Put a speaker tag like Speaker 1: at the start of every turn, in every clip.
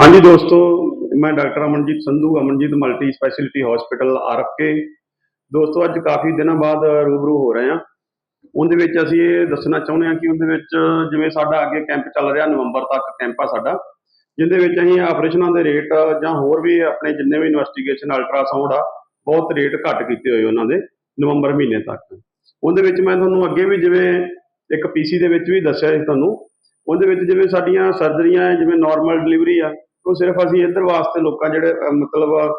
Speaker 1: ਹਾਂਜੀ ਦੋਸਤੋ, ਮੈਂ doctor Amanjeet Sandhu, Amanjeet multi speciality hospital RK. ਦੋਸਤੋ, ਅੱਜ ਕਾਫੀ ਦਿਨਾਂ ਬਾਅਦ ਰੂਬਰੂ ਹੋ ਰਹੇ ਹਾਂ। ਉਹਦੇ ਵਿੱਚ ਅਸੀਂ ਇਹ ਦੱਸਣਾ ਚਾਹੁੰਦੇ ਹਾਂ ਕਿ ਉਹਦੇ ਵਿੱਚ ਜਿਵੇਂ ਸਾਡਾ ਅੱਗੇ ਕੈਂਪ ਚੱਲ ਰਿਹਾ, ਨਵੰਬਰ ਤੱਕ ਕੈਂਪ ਆ ਸਾਡਾ ਜਿਹਦੇ ਵਿੱਚ ਅਸੀਂ ਆਪਰੇਸ਼ਨਾਂ ਦੇ ਰੇਟ ਜਾਂ ਹੋਰ ਵੀ ਆਪਣੇ ਜਿੰਨੇ ਵੀ ਇਨਵੈਸਟੀਗੇਸ਼ਨ ਅਲਟਰਾਸਾਊਂਡ ਆ, ਬਹੁਤ ਰੇਟ ਘੱਟ ਕੀਤੇ ਹੋਏ ਉਹਨਾਂ ਦੇ ਨਵੰਬਰ ਮਹੀਨੇ ਤੱਕ। ਉਹਦੇ ਵਿੱਚ ਮੈਂ ਤੁਹਾਨੂੰ ਅੱਗੇ ਵੀ ਜਿਵੇਂ ਇੱਕ ਪੀਸੀ ਦੇ ਵਿੱਚ ਵੀ ਦੱਸਿਆ ਸੀ ਤੁਹਾਨੂੰ ਉਹਦੇ ਵਿੱਚ ਜਿਵੇਂ ਸਾਡੀਆਂ ਸਰਜਰੀਆਂ ਹੈ, ਜਿਵੇਂ ਨਾਰਮਲ ਡਿਲੀਵਰੀ ਆ ਉਹ ਸਿਰਫ ਅਸੀਂ ਇੱਧਰ ਵਾਸਤੇ ਲੋਕਾਂ ਜਿਹੜੇ ਮਤਲਬ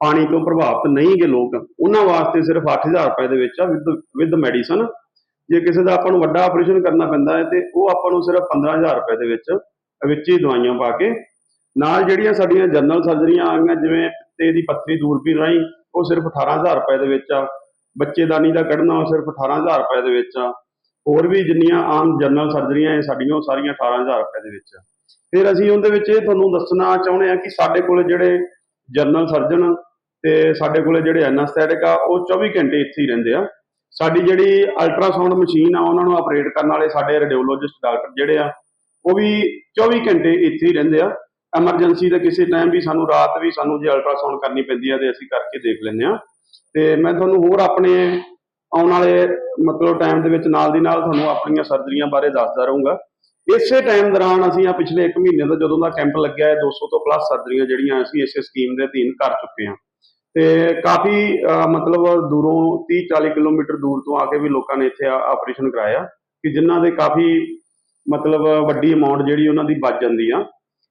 Speaker 1: ਪਾਣੀ ਤੋਂ ਪ੍ਰਭਾਵਿਤ ਨਹੀਂ ਗੇ ਲੋਕ ਉਹਨਾਂ ਵਾਸਤੇ ਸਿਰਫ 8000 ਰੁਪਏ ਦੇ ਵਿੱਚ ਆ ਵਿਦ ਵਿਦ ਮੈਡੀਸਨ ਜੇ ਕਿਸੇ ਦਾ ਆਪਾਂ ਨੂੰ ਵੱਡਾ ਆਪਰੇਸ਼ਨ ਕਰਨਾ ਪੈਂਦਾ ਹੈ ਤੇ ਉਹ ਆਪਾਂ ਨੂੰ ਸਿਰਫ 15000 ਰੁਪਏ ਦੇ ਵਿੱਚ ਵਿੱਚ ਹੀ ਦਵਾਈਆਂ ਪਾ ਕੇ ਨਾਲ ਜਿਹੜੀਆਂ ਸਾਡੀਆਂ ਜਨਰਲ ਸਰਜਰੀਆਂ ਆ ਗਈਆਂ ਜਿਵੇਂ ਪਿੱਤੇ ਦੀ ਪੱਥਰੀ ਦੂਰਬੀਨ ਰਾਹੀਂ ਉਹ ਸਿਰਫ 18000 ਰੁਪਏ ਦੇ ਵਿੱਚ ਆ। ਬੱਚੇਦਾਨੀ ਦਾ ਕੱਢਣਾ ਉਹ ਸਿਰਫ 18000 ਰੁਪਏ ਦੇ ਵਿੱਚ ਆ। ਹੋਰ ਵੀ ਜਿੰਨੀਆਂ ਆਮ ਜਨਰਲ ਸਰਜਰੀਆਂ ਇਹ ਸਾਡੀਆਂ, ਉਹ ਸਾਰੀਆਂ 18000 ਰੁਪਏ ਦੇ ਵਿੱਚ ਆ। ਫਿਰ ਅਸੀਂ ਉਹਦੇ ਵਿੱਚ ਇਹ ਤੁਹਾਨੂੰ ਦੱਸਣਾ ਚਾਹੁੰਦੇ ਆ ਕਿ ਸਾਡੇ ਕੋਲ ਜਿਹੜੇ ਜਨਰਲ ਸਰਜਨ ਤੇ ਸਾਡੇ ਕੋਲ ਜਿਹੜੇ ਐਨਾਸਥੈਟਿਕ ਆ, ਉਹ 24 ਘੰਟੇ ਇੱਥੇ ਹੀ ਰਹਿੰਦੇ ਆ। ਸਾਡੀ ਜਿਹੜੀ ਅਲਟਰਾਸਾਊਂਡ ਮਸ਼ੀਨ ਆ, ਉਹਨਾਂ ਨੂੰ ਆਪਰੇਟ ਕਰਨ ਵਾਲੇ ਸਾਡੇ ਰੇਡੀਓਲੋਜਿਸਟ ਡਾਕਟਰ ਜਿਹੜੇ ਆ, ਉਹ ਵੀ 24 ਘੰਟੇ ਇੱਥੇ ਹੀ ਰਹਿੰਦੇ ਆ। ਐਮਰਜੈਂਸੀ ਦਾ ਕਿਸੇ ਟਾਈਮ ਵੀ ਸਾਨੂੰ ਰਾਤ ਵੀ ਸਾਨੂੰ ਜੇ ਅਲਟਰਾਸਾਊਂਡ ਕਰਨੀ ਪੈਂਦੀ ਆ ਤੇ ਅਸੀਂ ਕਰਕੇ ਦੇਖ ਲੈਂਦੇ ਆ। ਤੇ ਮੈਂ ਤੁਹਾਨੂੰ ਹੋਰ ਆਪਣੇ ਆਉਣ ਵਾਲੇ ਮਤਲਬ ਟਾਈਮ ਦੇ ਵਿੱਚ ਨਾਲ ਦੀ ਨਾਲ ਤੁਹਾਨੂੰ ਆਪਣੀਆਂ ਸਰਜਰੀਆਂ ਬਾਰੇ ਦੱਸਦਾ ਰਹੂੰਗਾ। ਇਸੇ ਟਾਈਮ ਦੌਰਾਨ ਅਸੀਂ ਆ ਪਿਛਲੇ 1 ਮਹੀਨੇ ਤੋਂ ਜਦੋਂ ਦਾ ਕੈਂਪ ਲੱਗਿਆ ਹੈ 200 ਤੋਂ ਪਲੱਸ ਸਰਜਰੀਆਂ ਜਿਹੜੀਆਂ ਅਸੀਂ ਇਸੇ ਸਕੀਮ ਦੇ ਅਧੀਨ ਕਰ ਚੁੱਕੇ ਹਾਂ। ਤੇ ਕਾਫੀ ਮਤਲਬ ਦੂਰੋਂ 30 40 ਕਿਲੋਮੀਟਰ ਦੂਰ ਤੋਂ ਆ ਕੇ ਵੀ ਲੋਕਾਂ ਨੇ ਇੱਥੇ ਆਪਰੇਸ਼ਨ ਕਰਾਇਆ ਕਿ ਜਿਨ੍ਹਾਂ ਦੇ ਕਾਫੀ ਮਤਲਬ ਵੱਡੀ ਅਮਾਉਂਟ ਜਿਹੜੀ ਉਹਨਾਂ ਦੀ ਬਚ ਜਾਂਦੀ ਆ।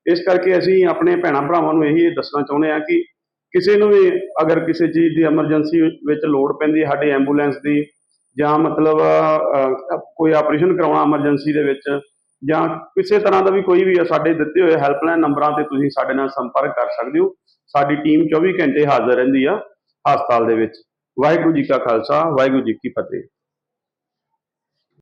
Speaker 1: ਇਸ ਕਰਕੇ ਅਸੀਂ ਆਪਣੇ ਭੈਣਾਂ ਭਰਾਵਾਂ ਨੂੰ ਇਹੀ ਦੱਸਣਾ ਚਾਹੁੰਦੇ ਆ ਕਿ ਕਿਸੇ ਨੂੰ ਵੀ ਅਗਰ ਕਿਸੇ ਚੀਜ਼ ਦੀ ਐਮਰਜੈਂਸੀ ਵਿੱਚ ਲੋੜ ਪੈਂਦੀ ਸਾਡੇ ਐਂਬੂਲੈਂਸ ਦੀ ਜਾਂ ਮਤਲਬ ਕੋਈ ਆਪਰੇਸ਼ਨ ਕਰਾਉਣਾ ਐਮਰਜੈਂਸੀ ਦੇ ਵਿੱਚ ਜਾਂ ਕਿਸੇ ਤਰ੍ਹਾਂ ਦਾ ਵੀ ਕੋਈ ਵੀ ਆ, ਸਾਡੇ ਦਿੱਤੇ ਹੋਏ ਹੈਲਪਲਾਈਨ ਨੰਬਰਾਂ ਤੇ ਤੁਸੀਂ ਸਾਡੇ ਨਾਲ ਸੰਪਰਕ ਕਰ ਸਕਦੇ ਹੋ। ਸਾਡੀ ਟੀਮ 24 ਘੰਟੇ ਹਾਜ਼ਰ ਰਹਿੰਦੀ ਆ ਹਸਪਤਾਲ ਦੇ ਵਿੱਚ। ਵਾਹਿਗੁਰੂ ਜੀ ਕਾ ਖਾਲਸਾ ਵਾਹਿਗੁਰੂ ਜੀ ਕੀ ਫਤਿਹ।